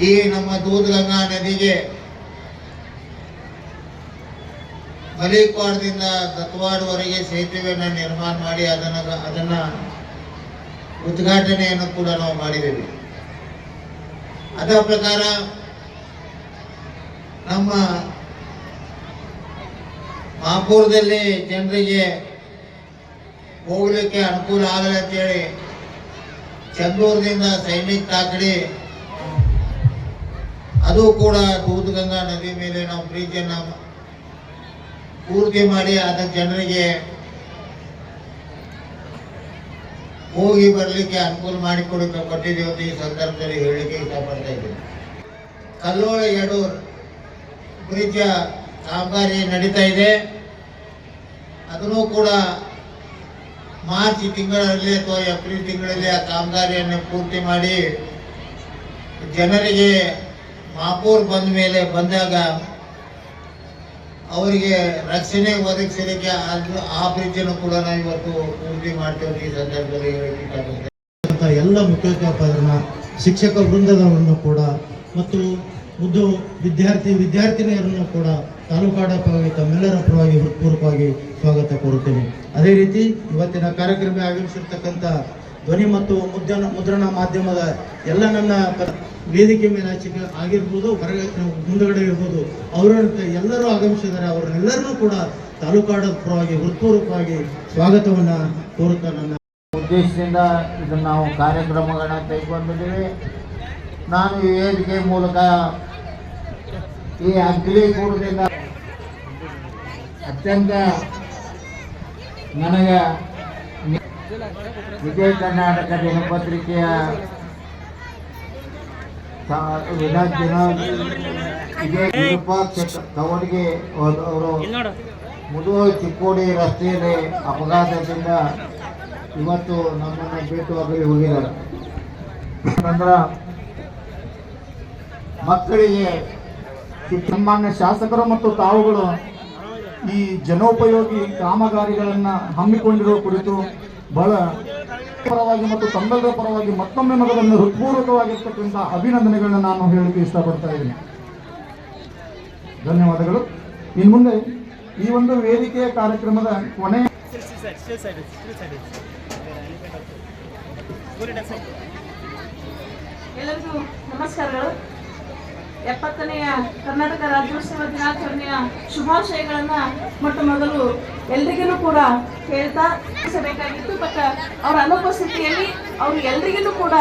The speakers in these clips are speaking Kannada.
ಈ ನಮ್ಮ ದೂದಗಂಗಾ ನದಿಗೆ? ಮಲಿಕ್ವಾಡದಿಂದ ದತ್ವಾಡವರೆಗೆ ಸೇತುವೆಯನ್ನು ನಿರ್ಮಾಣ ಮಾಡಿ ಅದನ್ನ ಅದನ್ನ ಉದ್ಘಾಟನೆಯನ್ನು ಕೂಡ ನಾವು ಮಾಡಿದ್ದೇವೆ. ಅದರ ಪ್ರಕಾರ ನಮ್ಮ ಮಾಪುರದಲ್ಲಿ ಜನರಿಗೆ ಹೋಗಲಿಕ್ಕೆ ಅನುಕೂಲ ಆಗಲಿ ಅಂತೇಳಿ ಚಂದೂರದಿಂದ ಸೈನಿಕ್ ತಾಕಡಿ ಅದು ಕೂಡ ದೂಧಗಂಗಾ ನದಿ ಮೇಲೆ ನಾವು ಬ್ರಿಡ್ಜನ್ನು ಪೂರ್ತಿ ಮಾಡಿ ಅದ ಜನರಿಗೆ ಹೋಗಿ ಬರಲಿಕ್ಕೆ ಅನುಕೂಲ ಮಾಡಿಕೊಡಕ್ಕೆ ಕೊಟ್ಟಿದ್ದೀವಿ ಅಂತ ಈ ಸಂದರ್ಭದಲ್ಲಿ ಹೇಳಲಿಕ್ಕೆ ಇಷ್ಟಪಡ್ತಾ ಇದ್ದೀನಿ. ಕಲ್ಲೋಳ ಯಡೂರ್ ಬ್ರಿಡ್ಜ್ ಕಾಮಗಾರಿ ನಡೀತಾ ಇದೆ. ಅದನ್ನು ಕೂಡ ಮಾರ್ಚ್ ತಿಂಗಳಲ್ಲಿ ಅಥವಾ ಏಪ್ರಿಲ್ ತಿಂಗಳಲ್ಲಿ ಆ ಕಾಮಗಾರಿಯನ್ನು ಪೂರ್ತಿ ಮಾಡಿ ಜನರಿಗೆ ಮಾಪೂರ್ ಬಂದ ಮೇಲೆ ಬಂದಾಗ ಅವರಿಗೆ ರಕ್ಷಣೆ ಒದಗಿಸಲಿಕ್ಕೆ ಅದು ಆ ಬ್ರಿಡ್ಜನ್ನು ಕೂಡ ನಾವು ಇವತ್ತು ಪೂರ್ತಿ ಮಾಡ್ತೇವೆ ಈ ಸಂದರ್ಭದಲ್ಲಿ ಹೇಳಬೇಕಾಗುತ್ತೆ. ಎಲ್ಲ ಮುಖ್ಯೋಪಾಧ್ಯಾಯರನ್ನ ಶಿಕ್ಷಕ ವೃಂದದವರನ್ನು ಕೂಡ ಮತ್ತು ಉದ್ದು ವಿದ್ಯಾರ್ಥಿ ವಿದ್ಯಾರ್ಥಿನಿಯರನ್ನು ಕೂಡ ತಾಲೂಕಾಡ ಪರವಾಗಿ ತಮ್ಮೆಲ್ಲರ ಪರವಾಗಿ ಹೃತ್ಪೂರ್ವಕವಾಗಿ ಸ್ವಾಗತ ಕೋರುತ್ತೇನೆ. ಅದೇ ರೀತಿ ಇವತ್ತಿನ ಕಾರ್ಯಕ್ರಮ ಆಗಮಿಸಿರ್ತಕ್ಕಂಥ ಧ್ವನಿ ಮತ್ತು ಮುದ್ರಣ ಮುದ್ರಣ ಮಾಧ್ಯಮದ ಎಲ್ಲ ನನ್ನ ವೇದಿಕೆ ಮೇಲೆ ಆಗಿರ್ಬೋದು, ಹೊರಗೆ, ಮುಂದಗಡೆ ಇರ್ಬೋದು, ಅವರ ಎಲ್ಲರೂ ಆಗಮಿಸಿದ್ದಾರೆ. ಅವರನ್ನೆಲ್ಲರನ್ನೂ ಕೂಡ ತಾಲೂಕಾಡ ಪರವಾಗಿ ಹೃತ್ಪೂರ್ವಕವಾಗಿ ಸ್ವಾಗತವನ್ನು ಕೋರುತ್ತಾ ನನ್ನ ಉದ್ದೇಶದಿಂದ ಇದನ್ನು ನಾವು ಕಾರ್ಯಕ್ರಮಗಳನ್ನ ತೆಗೆದುಕೊಂಡಿದ್ದೀವಿ ನಾನು ಈ ವೇದಿಕೆ ಮೂಲಕ ಈ ಅಗ್ಲಿಗೂಡದಿಂದ ಅತ್ಯಂತ ನನಗೆ ವಿಜಯ ಕರ್ನಾಟಕ ದಿನಪತ್ರಿಕೆಯ ಕವಡಿಗೆ ಅವರು ಮುದು ಚಿಕ್ಕೋಡಿ ರಸ್ತೆಯಲ್ಲಿ ಅಪಘಾತದಿಂದ ಇವತ್ತು ನಮ್ಮನ್ನು ಆಗಲಿ ಹೋಗಿದ್ದಾರೆ. ನಂತರ ಮಕ್ಕಳಿಗೆ ತಮ್ಮನ್ನ ಶಾಸಕರು ಮತ್ತು ತಾವುಗಳು ಈ ಜನೋಪಯೋಗಿ ಕಾಮಗಾರಿಗಳನ್ನು ಹಮ್ಮಿಕೊಂಡಿರುವ ಕುರಿತು ಬಹಳ ಪರವಾಗಿ ಮತ್ತು ತಮ್ಮೆಲ್ಲರ ಪರವಾಗಿ ಮತ್ತೊಮ್ಮೆ ಮಗದನ್ನು ಹೃತ್ಪೂರ್ವಕವಾಗಿರ್ತಕ್ಕಂಥ ಅಭಿನಂದನೆಗಳನ್ನ ನಾನು ಹೇಳಲಿಕ್ಕೆ ಇಷ್ಟಪಡ್ತಾ ಇದ್ದೀನಿ. ಧನ್ಯವಾದಗಳು. ಇನ್ನು ಮುಂದೆ ಈ ಒಂದು ವೇದಿಕೆಯ ಕಾರ್ಯಕ್ರಮದ ಕೊನೆ ಎಲ್ಲರಿಗೂ ನಮಸ್ಕಾರಗಳು. ಎಪ್ಪತ್ತನೆಯ ಕರ್ನಾಟಕ ರಾಜ್ಯೋತ್ಸವ ದಿನಾಚರಣೆಯ ಶುಭಾಶಯಗಳನ್ನ ಮೊಟ್ಟ ಮೊದಲು ಎಲ್ರಿಗೂ ಕೂಡ ಹೇಳ್ತಾ ಬೇಕಾಗಿತ್ತು ಬಟ್ ಅವರ ಅನುಪಸ್ಥಿತಿಯಲ್ಲಿ ಅವರು ಎಲ್ರಿಗೂ ಕೂಡ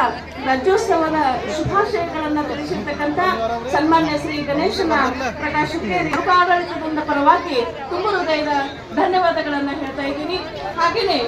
ರಾಜ್ಯೋತ್ಸವದ ಶುಭಾಶಯಗಳನ್ನ ತಿಳಿಸಿರ್ತಕ್ಕಂಥ ಸನ್ಮಾನ್ಯ ಶ್ರೀ ಗಣೇಶನ ಪ್ರಕಾಶಕ್ಕೆ ಆಡಳಿತದಿಂದ ಪರವಾಗಿ ತುಂಬ ಹೃದಯದ ಧನ್ಯವಾದಗಳನ್ನ ಹೇಳ್ತಾ ಇದ್ದೀನಿ. ಹಾಗೆಯೇ